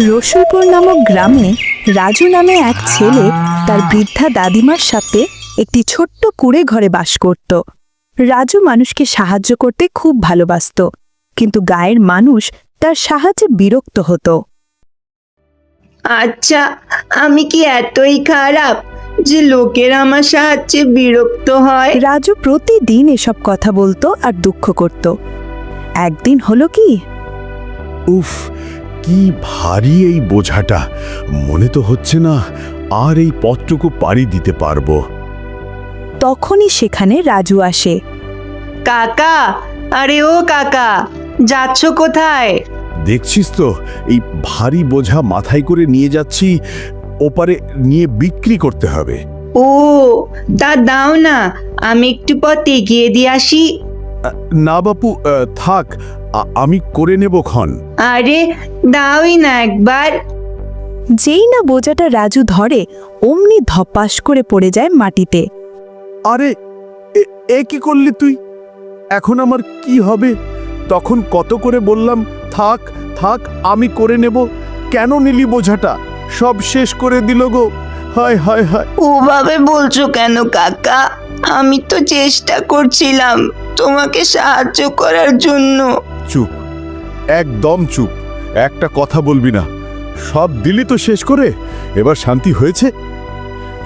রসুলপুর নামক গ্রামে রাজু নামে এক ছেলে তার বৃদ্ধা দাদিমার সাথে একটি ছোট্ট কুড়ে ঘরে বাস করত। রাজু মানুষকে সাহায্য করতে খুব ভালোবাসতো কিন্তু গায়ের মানুষ তার সাহায্যে বিরক্ত হতো। আচ্ছা আমি কি এতই খারাপ যে লোকের আমার সাহায্যে বিরক্ত হয়? রাজু প্রতিদিন এসব কথা বলতো আর দুঃখ করত। একদিন হলো কি? উফ কি ভারী এই বোঝাটা। মনে তো হচ্ছে না আর এই পথটুকু পাড়ি দিতে পারব। তখনই সেখানে রাজু আসে। কাকা আরে ও কাকা যাচ্ছ কোথায়? দেখছিস তো এই ভারী বোঝা মাথায় করে নিয়ে যাচ্ছি ওপারে নিয়ে বিক্রি করতে হবে। ও তা দাও না আমি একটু পথ এগিয়ে দিয়ে আসি। না বাপু থাক আমি করে নেব ক্ষণ। আরে দাওই না একবার। যেই না বোঝাটা রাজু ধরে অমনি ধপাস করে পড়ে যায় মাটিতে। আরে এ- এ কি করলি তুই? এখন আমার কি হবে? তখন কত করে বললাম থাক থাক আমি করে নেব। কেন নিলি বোঝাটা? সব শেষ করে দিল গো। হায় হায় হায়। ওভাবে বলছো কেন কাকা? আমি তো চেষ্টা করছিলাম তোমাকে সাহায্য করার জন্য। চুপ একদম চুপ। একটা কথা বলবি না। সব দিলি তো শেষ করে এবার শান্তি হয়েছে?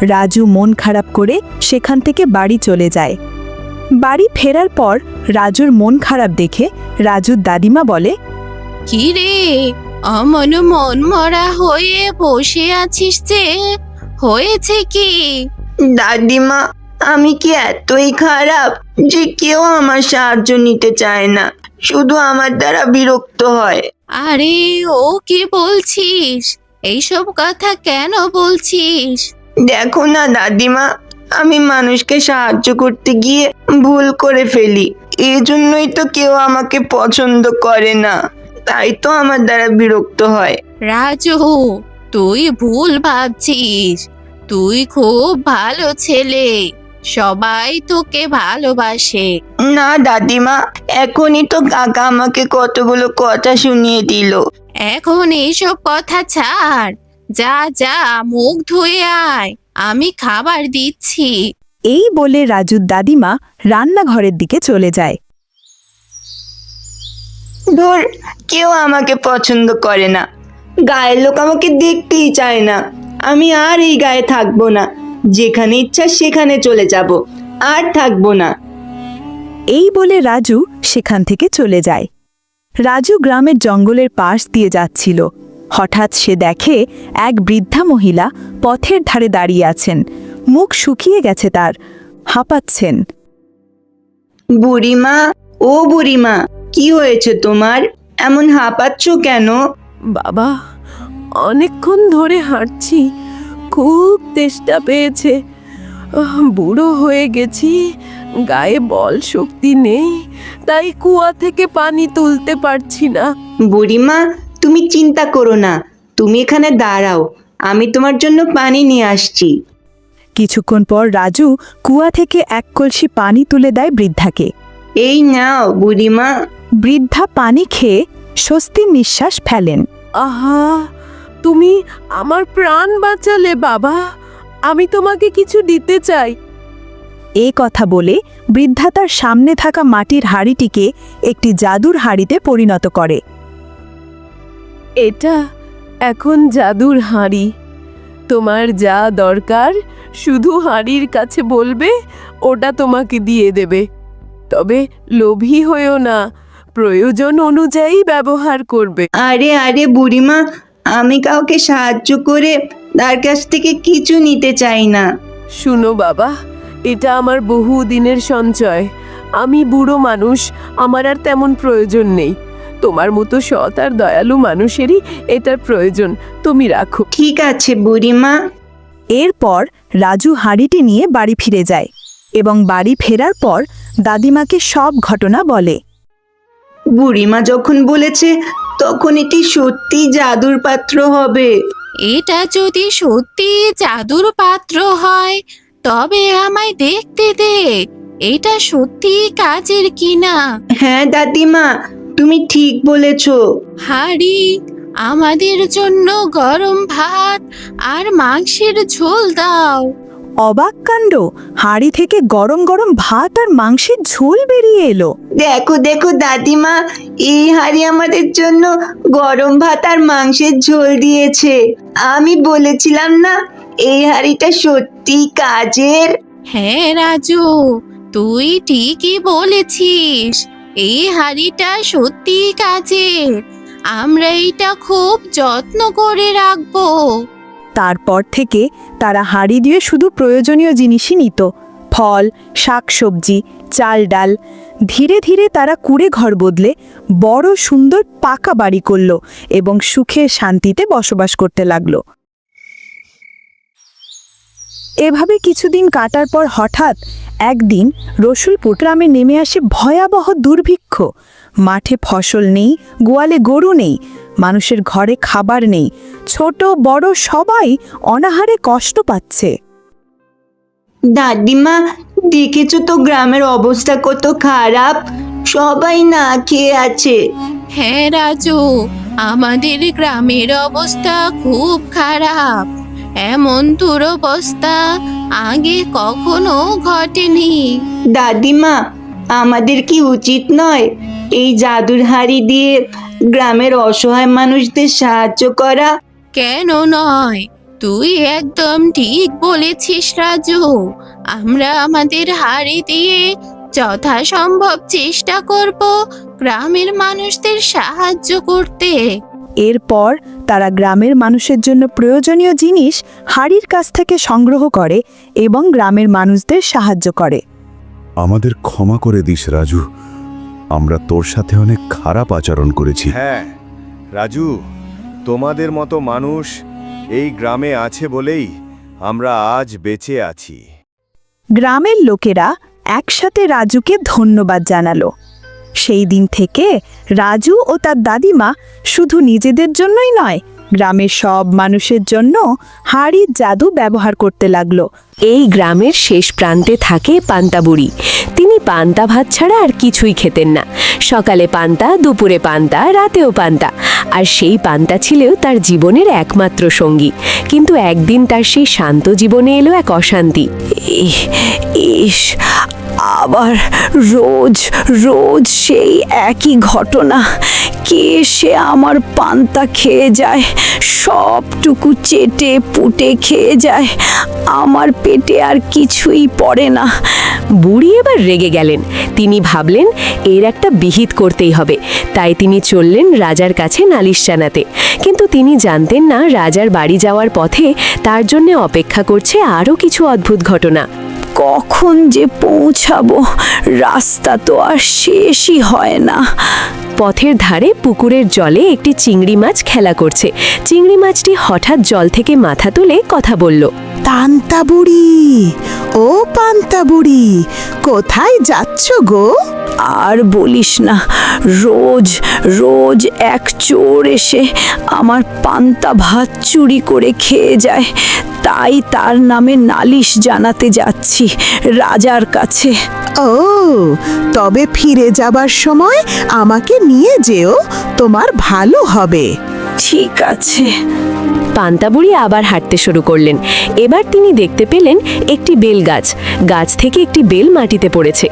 রাজু মন খারাপ করে সেখান থেকে বাড়ি চলে যায়। বাড়ি ফেরার পর রাজুর মন খারাপ দেখে রাজুর দাদিমা বলে কি রে? অমন মন মরা হয়ে বসে আছিস যে হয়েছে কি? দাদিমা আমি কি এতই খারাপ যে কেউ আমার সাহায্য নিতে চায় না? শুধু আমার দ্বারা বিরক্ত হয়। আরে ও কি বলছিস? এইসব কথা কেন বলছিস? দেখো না দাদিমা আমি মানুষকে সাহায্য করতে গিয়ে ভুল করে ফেলি। এই জন্যই তো কেউ আমাকে পছন্দ করে না। তাই তো আমার দ্বারা বিরক্ত হয়। রাজু তুই ভুল ভাবছিস। তুই খুব ভালো ছেলে। সবাই তোকে ভালোবাসে। না দাদিমা এখনই তো কাকা আমাকে কতগুলো কথা শুনিয়ে দিল। এখন এইসব কথা ছাড়। যা যা মুখ ধুয়ে আয়। আমি খাবার দিচ্ছি। এই বলে রাজুর দাদিমা রান্নাঘরের দিকে চলে যায়। ধর কেউ আমাকে পছন্দ করে না। গায়ের লোক আমাকে দেখতেই চায় না। আমি আর এই গায়ে থাকব না। যেখানে ইচ্ছা সেখানে চলে যাব আর থাকব না। এই বলে রাজু সেখান থেকে চলে যায়। রাজু গ্রামের জঙ্গলের পাশ দিয়ে যাচ্ছিল। হঠাৎ সে দেখে এক বৃদ্ধা মহিলা পথের ধারে দাঁড়িয়ে আছেন। মুখ শুকিয়ে গেছে তার। হাঁপাচ্ছেন। বুড়িমা ও বুড়িমা কি হয়েছে তোমার? এমন হাঁপাচ্ছ কেন? বাবা অনেকক্ষণ ধরে হাঁটছি। খুব তেষ্টা পেয়েছে। বুড়ো হয়ে গেছি গায়ে বল শক্তি নেই তাই কুয়া থেকে পানি তুলতে পারছি না। বুড়িমা তুমি চিন্তা করো না তুমি এখানে দাঁড়াও আমি তোমার জন্য পানি নিয়ে আসছি। কিছুক্ষণ পর রাজু কুয়া থেকে এক কলসি পানি তুলে দেয় বৃদ্ধাকে। এই নাও বুড়িমা। বৃদ্ধা পানি খেয়ে স্বস্তির নিঃশ্বাস ফেলেন। আহা তুমি আমার প্রাণ বাঁচালে, বাবা। আমি তোমাকে কিছু দিতে চাই। এ কথা বলে বৃদ্ধা তার সামনে থাকা মাটির হাঁড়িটিকে একটি জাদুর হাঁড়িতে পরিণত করে। এটা এখন জাদুর হাঁড়ি। তোমার যা দরকার শুধু হাঁড়ির কাছে বলবে, ওটা তোমাকে দিয়ে দেবে। তবে লোভী হয়েও না, প্রয়োজন অনুযায়ী ব্যবহার করবে। আরে আরে বুড়িমা আমি কাউকে সাহায্য করে তার কাছ থেকে কিছু নিতে চাই না। শুনো বাবা এটা আমার বহু দিনের সঞ্চয়। আমি বুড়ো মানুষ আমার আর তেমন প্রয়োজন নেই। তোমার মতো সৎ আর দয়ালু মানুষেরই এটার প্রয়োজন তুমি রাখো। ঠিক আছে বুড়িমা। এরপর রাজু হাঁড়িটি নিয়ে বাড়ি ফিরে যায় এবং বাড়ি ফেরার পর দাদিমাকে সব ঘটনা বলে। বুড়িমা যখন বলেছে তখন এটি সত্যি জাদুর পাত্র হবে। এটা যদি সত্যি জাদুর পাত্র হয় তবে আমায় দেখতে দে। এটা সত্যি কাজের কিনা? হ্যাঁ দাদিমা তুমি ঠিক বলেছ। হাড়ি আমাদের জন্য গরম ভাত আর মাংসের ঝোল দাও। অবাক কাণ্ড। হাঁড়ি থেকে গরম গরম ভাত আর মাংসের ঝোল বেরিয়ে এলো। দেখো দেখো দাদিমা এই হাড়ি আমাদের জন্য গরম ভাত আর মাংসের ঝোল দিয়েছে। আমি বলেছিলাম না এই হাড়িটা সত্যি কাজের। হ্যাঁ রাজু তুই ঠিকই বলেছিস এই হাঁড়িটা সত্যি কাজের। আমরা এটা খুব যত্ন করে রাখব। তারপর থেকে তারা হাঁড়ি দিয়ে শুধু প্রয়োজনীয় জিনিসই নিত। ফল, শাকসবজি, চাল ডাল। ধীরে ধীরে তারা কুড়ে ঘর বদলে বড় সুন্দর পাকা বাড়ি করল এবং সুখে শান্তিতে বসবাস করতে লাগল। এভাবে কিছুদিন কাটার পর হঠাৎ একদিন রসুলপুর গ্রামে নেমে আসে ভয়াবহ দুর্ভিক্ষ। মাঠে ফসল নেই, গোয়ালে গরু নেই মানুষের ঘরে খাবার নেই। ছোট বড় সবাই অনাহারে কষ্ট পাচ্ছে। দাদিমা দেখেছ তো গ্রামের অবস্থা কত খারাপ? সবাই না খেয়ে আছে। হ্যাঁ রাজু আমাদের গ্রামের অবস্থা খুব খারাপ। এমন দুরবস্থা আগে কখনো ঘটেনি। দাদিমা আমাদের কি উচিত নয় এই জাদুর হাড়ি দিয়ে গ্রামের অসহায় মানুষদের সাহায্য করা। কেন নয়? তুই একদম ঠিক বলেছিস রাজু। আমরা আমাদের হাড়ি দিয়ে যথাসম্ভব চেষ্টা করব গ্রামের মানুষদের সাহায্য করতে। এরপর তারা গ্রামের মানুষের জন্য প্রয়োজনীয় জিনিস হাড়ির কাছ থেকে সংগ্রহ করে এবং গ্রামের মানুষদের সাহায্য করে। আমাদের ক্ষমা করে দিস রাজু। আমরা তোর সাথে অনেক খারাপ আচরণ করেছি। হ্যাঁ রাজু তোমাদের মতো মানুষ এই গ্রামে আছে বলেই আমরা আজ বেঁচে আছি। গ্রামের লোকেরা একসাথে রাজুকে ধন্যবাদ জানালো। সেই দিন থেকে রাজু ও তার দাদিমা শুধু নিজেদের জন্যই নয় গ্রামের সব মানুষের জন্য হাড়ির জাদু ব্যবহার করতে লাগল। এই গ্রামের শেষ প্রান্তে থাকে পান্তা বুড়ি। তিনি পান্তা ভাত ছাড়া আর কিছুই খেতেন না। সকালে পান্তা, দুপুরে পান্তা, রাতেও পান্তা। আর সেই পান্তা ছিলেও তার জীবনের একমাত্র সঙ্গী। কিন্তু একদিন তার সেই শান্ত জীবনে এলো এক অশান্তি। ইস আবার রোজ রোজ সেই একই ঘটনা। কে সে আমার পান্তা খেয়ে যায়, সবটুকু চেটে পুটে খেয়ে যায়, আমার পেটে আর কিছুই পড়ে না। বুড়ি এবার রেগে গেলেন। তিনি ভাবলেন, এর একটা বিহিত করতেই হবে। তাই তিনি চললেন রাজার কাছে নালিশ জানাতে। কিন্তু তিনি জানতেন না, রাজার বাড়ি যাওয়ার পথে তার জন্য অপেক্ষা করছে আরও কিছু অদ্ভুত ঘটনা। কখন যে পৌঁছাবো রাস্তা তো আর শেষই হয় না। পথের ধারে পুকুরের জলে একটি চিংড়ি মাছ খেলা করছে। চিংড়ি মাছটি হঠাৎ জল থেকে মাথা তুলে কথা বলল পান্তা বুড়ি ও পান্তা বুড়ি কোথায় যাচ্ছ গো? আর বলিস না রোজ রোজ এক চোর এসে আমার পান্তা ভাত চুরি করে খেয়ে যায়। তাই তার নামে নালিশ জানাতে যাচ্ছি রাজার কাছে। ও তবে ফিরে যাবার সময় আমাকে নিয়ে যেও তোমার ভালো হবে। ঠিক আছে। পান্তাবুড়ি আবার হাঁটতে শুরু করলেন। এবার তিনি দেখতে পেলেন একটি বেল গাছ। গাছ থেকে একটি বেল মাটিতে পড়েছে।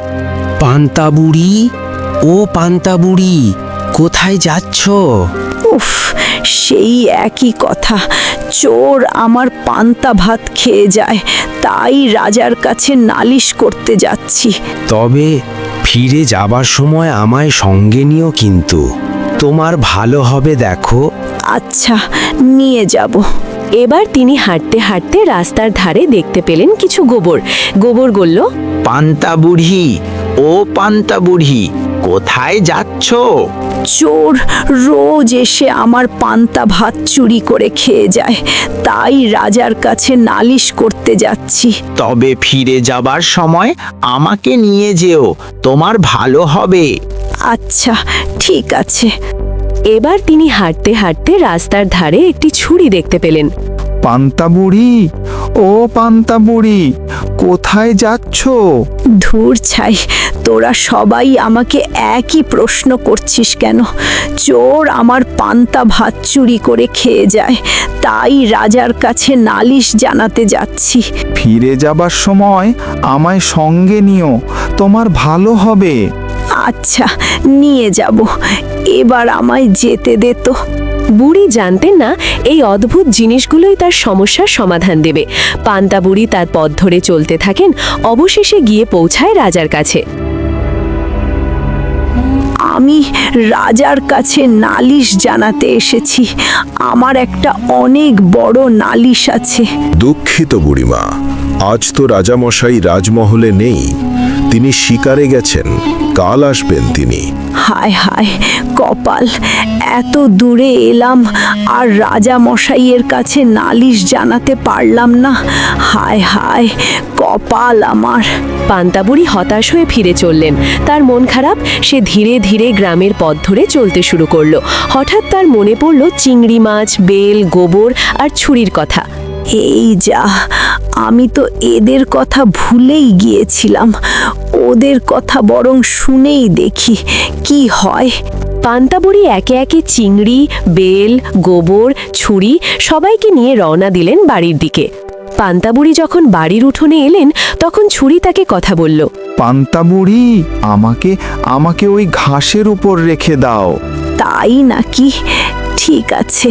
পান্তাবুড়ি? ও পান্তাবুড়ি কোথায় যাচ্ছ? উফ সেই একই কথা। চোর আমার পান্তা ভাত খেয়ে যায় তাই রাজার কাছে নালিশ করতে যাচ্ছি। তবে ফিরে যাবার সময় আমায় সঙ্গে নিও কিন্তু। তোমার ভালো হবে দেখো। আচ্ছা নিয়ে যাব। এবার তিনি হাঁটতে হাঁটতে রাস্তার ধারে দেখতে পেলেন কিছু গোবর। গোবর বলল পান্তা বুড়ি ও পান্তা বুড়ি কোথায় যাচ্ছ? চোর রোজ এসে আমার পান্তা ভাত চুরি করে খেয়ে যায়। তাই রাজার কাছে নালিশ করতে যাচ্ছি। তবে ফিরে যাবার সময় আমাকে নিয়ে যেও তোমার ভালো হবে। আচ্ছা ঠিক আছে। এবার তিনি হাঁটতে হাঁটতে রাস্তার ধারে একটি ছুরি দেখতে পেলেন। পান্তা বুড়ি ও পান্তা বুড়ি কোথায় যাচ্ছ? ধূর ছাই তোরা সবাই আমাকে একই প্রশ্ন করছিস কেন? চোর আমার পান্তা ভাত চুরি করে খেয়ে যায় তাই রাজার কাছে নালিশ জানাতে যাচ্ছি। ফিরে যাবার সময় আমায় সঙ্গে নিও তোমার ভালো হবে। আচ্ছা নিয়ে যাব। এবার আমায় যেতে দে তো। বুড়ি জানতেন না এই অদ্ভুত জিনিসগুলোই তার সমস্যার সমাধান দেবে। পান্তা বুড়ি তার পথ ধরে চলতে থাকেন অবশেষে গিয়ে পৌঁছায় রাজার কাছে। আমি রাজার কাছে নালিশ জানাতে এসেছি। আমার একটা অনেক বড় নালিশ আছে। দুঃখিত বুড়িমা, আজ তো রাজামশাই রাজমহলে নেই, তিনি শিকারে গেছেন। কাল আসবেন তিনি। হায় হায় কপাল এত দূরে এলাম আর রাজা মশাইয়ের কাছে নালিশ জানাতে পারলাম না। হায় হায় কপাল আমার। পান্তাবুড়ি হতাশ হয়ে ফিরে চললেন। তার মন খারাপ সে ধীরে ধীরে গ্রামের পথ ধরে চলতে শুরু করল। হঠাৎ তার মনে পড়ল চিংড়ি মাছ বেল গোবর আর ছুরির কথা। এই যা আমি তো এদের কথা ভুলেই গিয়েছিলাম। ওদের কথা বরং শুনেই দেখি কি হয়। পান্তাবুড়ি একে একে চিংড়ি বেল গোবর ছুরি সবাইকে নিয়ে রওনা দিলেন বাড়ির দিকে। পান্তাবুড়ি যখন বাড়ির উঠোনে এলেন তখন ছুরি তাকে কথা বলল পান্তাবুড়ি আমাকে আমাকে ওই ঘাসের উপর রেখে দাও। তাই নাকি? ঠিক আছে।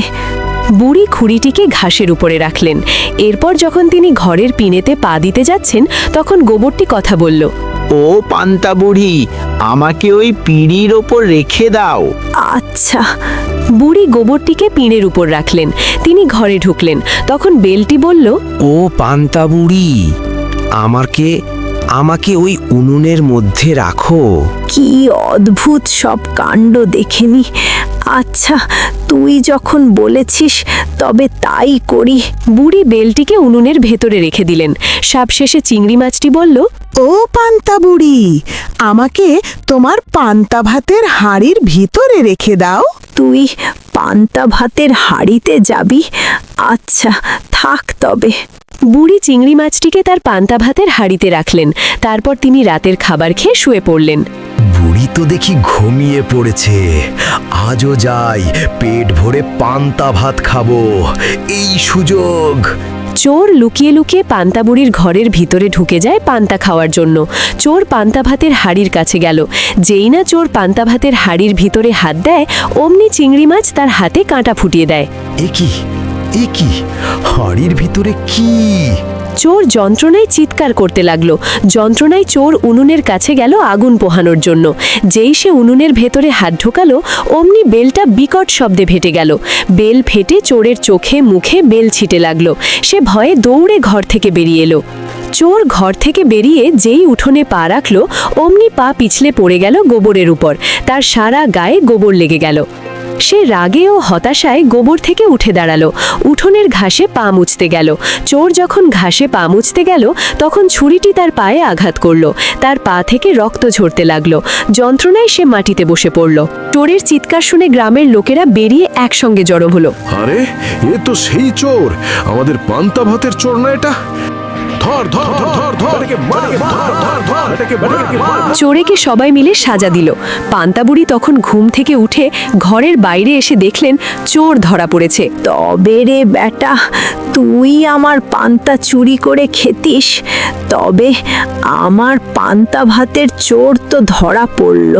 বুড়ি খুঁড়িটিকে ঘাসের উপরে রাখলেন। এরপর যখন তিনি ঘরের পিনেতে পা দিতে যাচ্ছেন তখন গোবরটি কথা বলল ও পান্তা বুড়ি আমাকে ওই পিঁড়ির ওপর রেখে দাও। আচ্ছা বুড়ি গোবরটিকে পিঁড়ের উপর রাখলেন। তিনি ঘরে ঢুকলেন। তখন বেলটি বলল ও পান্তা বুড়ি আমাকে আমাকে ওই উনুনের মধ্যে রাখো। কি অদ্ভুত সব কাণ্ড দেখেনি আচ্ছা তুই যখন বলেছিস তবে তাই করি। বুড়ি বেলটিকে উনুনের ভেতরে রেখে দিলেন। শেষে চিংড়ি মাছটি বলল ও পান্তা বুড়ি আমাকে তোমার পান্তা ভাতের হাঁড়ির ভিতরে রেখে দাও। তুই পান্তা ভাতের হাড়িতে যাবি? আচ্ছা থাক তবে। বুড়ি চিংড়ি মাছটিকে তার পান্তা ভাতের হাঁড়িতে রাখলেন। তারপর তিনি রাতের খাবার খেয়ে শুয়ে পড়লেন। বুড়ি তো দেখি ঘুমিয়ে পড়েছে। আজও যাই পেট ভরে পান্তা ভাত খাব। এই সুযোগ। চোর লুকিয়ে লুকিয়ে পান্তা বুড়ির ঘরের ভিতরে ঢুকে যায় পান্তা খাওয়ার জন্য। চোর পান্তা ভাতের হাড়ির কাছে গেল। যেই না চোর পান্তা ভাতের হাড়ির ভিতরে হাত দেয় অমনি চিংড়ি মাছ তার হাতে কাঁটা ফুটিয়ে দেয়। এ কি? এ কি? হাড়ির ভিতরে কি? চোর যন্ত্রণায় চিৎকার করতে লাগল। যন্ত্রণায় চোর উনুনের কাছে গেল আগুন পোহানোর জন্য। যেই সে উনুনের ভেতরে হাত ঢোকালো, অমনি বেলটা বিকট শব্দে ফেটে গেল। বেল ফেটে চোরের চোখে মুখে বেল ছিটে লাগল। সে ভয়ে দৌড়ে ঘর থেকে বেরিয়ে এলো। চোর ঘর থেকে বেরিয়ে যেই উঠোনে পা রাখল, অমনি পা পিছলে পড়ে গেল গোবরের উপর। তার সারা গায়ে গোবর লেগে গেল। সে রাগে ও হতাশায় গোবর থেকে উঠে দাঁড়াল। উঠোনের ঘাসে পা মুছতে গেল। চোর যখন ঘাসে পা মুছতে গেল, তখন ছুরিটি তার পায়ে আঘাত করল। তার পা থেকে রক্ত ঝরতে লাগল। যন্ত্রণায় সে মাটিতে বসে পড়ল। চোরের চিৎকার শুনে গ্রামের লোকেরা বেরিয়ে একসঙ্গে জড়ো হলো। আরে, এ তো সেই চোর। আমাদের পান্তা ভাতের চোর না এটা? ধর ধর ধর ধর ধর মার, মার, ধর, ধর, মার, মার। চোরেকে সবাই মিলে সাজা দিল। পান্তাবুড়ি তখন ঘুম থেকে উঠে ঘরের বাইরে এসে দেখলেন চোর ধরা পড়েছে। তবে রে বেটা তুই আমার পান্তা চুরি করে খেতিস। তবে আমার পান্তা ভাতের চোর তো ধরা পড়ল।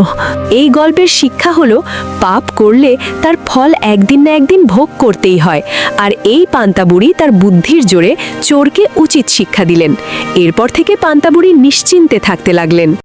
এই গল্পের শিক্ষা হলো পাপ করলে তার ফল একদিন না একদিন ভোগ করতেই হয়। আর এই পান্তাবুড়ি তার বুদ্ধির জোরে চোরকে উচিত শিক্ষা দিলেন। এরপর থেকে পান্তাবুড়ি নিশ্চিন্তে থাকতে লাগলেন।